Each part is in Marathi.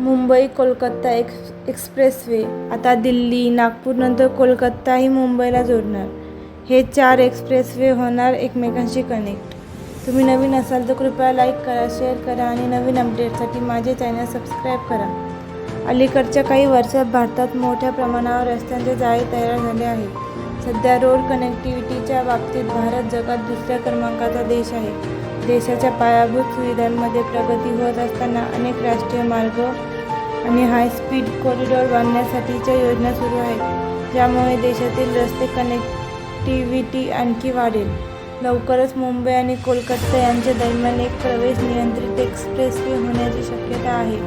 Mumbai Kolkata x expressway. आता दिल्ली नागपूरनंतर कोलकाताही मुंबईला जोडणार. हे चार एक्सप्रेसवे होणार एकमेकांशी कनेक्ट. तुम्ही नवीन असाल तर कृपया लाईक करा शेअर करा आणि नवीन अपडेटसाठी माझे चॅनल सबस्क्राईब करा. अलीकडच्या काही वर्षात भारतात मोठ्या प्रमाणावर रस्त्यांचे जाळे तयार झाले आहेत. सध्या रोड कनेक्टिव्हिटीच्या बाबतीत भारत जगात दुसऱ्या क्रमांकाचा देश आहे. देशाच्या पायाभूत सुविधांमध्ये प्रगती होत असताना अनेक राष्ट्रीय मार्ग आणि हायस्पीड कॉरिडॉर बांधण्यासाठीच्या योजना सुरू आहेत ज्यामुळे देशातील रस्ते कनेक्टिव्हिटी आणखी वाढेल. लवकरच मुंबई आणि कोलकाता यांच्या दरम्यान एक प्रवेश नियंत्रित एक्सप्रेसवे होण्याची शक्यता आहे.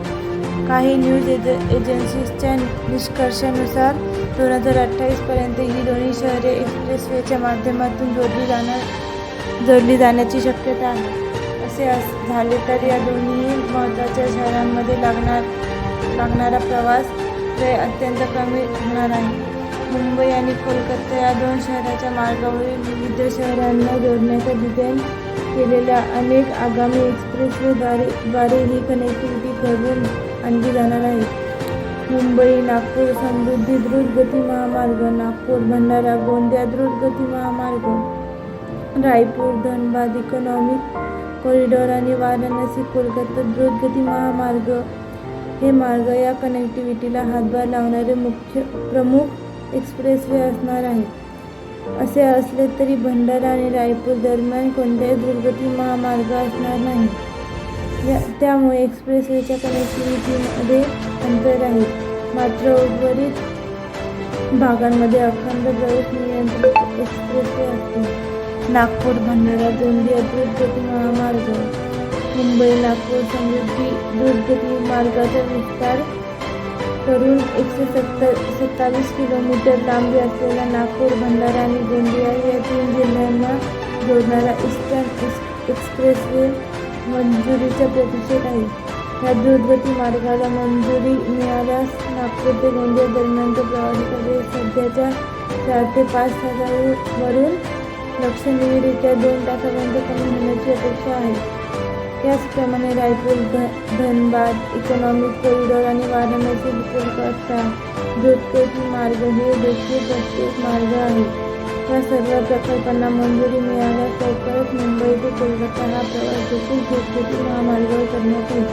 काही न्यूज एज एजन्सीजच्या निष्कर्षानुसार दोन हजार अठ्ठावीसपर्यंत ही दोन्ही शहरे एक्सप्रेसवेच्या माध्यमातून जोडली जाणार जोडली जाण्याची शक्यता आहे. असे अस झाले तर या दोन्ही महत्त्वाच्या शहरांमध्ये लागणार लागणारा प्रवास वेळ अत्यंत कमी होणार आहे. मुंबई आणि कोलकाता या दोन शहराच्या मार्गावरील विविध शहरांना जोडण्याचा डिझाईन केलेल्या अनेक आगामी एक्सप्रेसवेद्वारे द्वारे ही कनेक्टिव्हिटी घडवून आणली जाणार आहे. मुंबई नागपूर समृद्धी द्रुतगती महामार्ग नागपूर भंडारा गोंदिया द्रुतगती महामार्ग रायपूर धनबाद इकॉनॉमिक कॉरिडॉर आणि वाराणसी कोलकाता द्रुतगती महामार्ग. हे मार्ग या कनेक्टिव्हिटीला हातभार लावणारे मुख्य प्रमुख एक्सप्रेसवे असणार आहेत असे असले तरी भंडारा आणि रायपूर दरम्यान कोणत्याही दुर्गती महामार्ग असणार नाही. या त्यामुळे एक्सप्रेसवेच्या कनेक्टिव्हिटीमध्ये अंतर आहे. मात्र उर्वरित भागांमध्ये अखंड प्रवेश नियंत्रित एक्सप्रेसवे असतील नागपूर भंडारा गोंदिया द्रुतगती महामार्ग मुंबई नागपूर समृद्धी द्रुतगती मार्गाचा विस्तार करून एकशे सत्तर सत्तावीस किलोमीटर लांबी असलेला नागपूर भंडारा आणि गोंदिया या तीन जिल्ह्यांना जोडणारा ईस्टर्न एक्स एक्सप्रेसवे मंजुरीच्या प्रतीक्षेत आहे. या द्रुतगती मार्गाला मंजुरी मिळाल्यास नागपूर ते गोंदिया दरम्यानचा प्रवास सध्याच्या चार ते पाच हजारवरून लक्षणीयरित्या दोन तासापर्यंत कमी होण्याची अपेक्षा आहे. त्याचप्रमाणे रायपूर ध धनबाद इकॉनॉमिक कॉरिडॉर आणि वाराणसी कोलकाता द्रुतगती मार्ग हे देखील प्रत्येक मार्ग आहेत या सर्व प्रकल्पांना मंजुरी मिळाल्यास लवकरच मुंबई ते कोलकाता हा प्रवास देखील द्रुतगती महामार्गावर करण्यात येईल.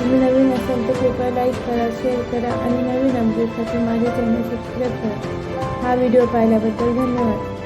तुम्ही नवीन असाल तर कृपया लाईक करा शेअर करा आणि नवीन अपडेटसाठी माझे चॅनल सबस्क्राईब करा. हा व्हिडिओ पाहिल्याबद्दल धन्यवाद.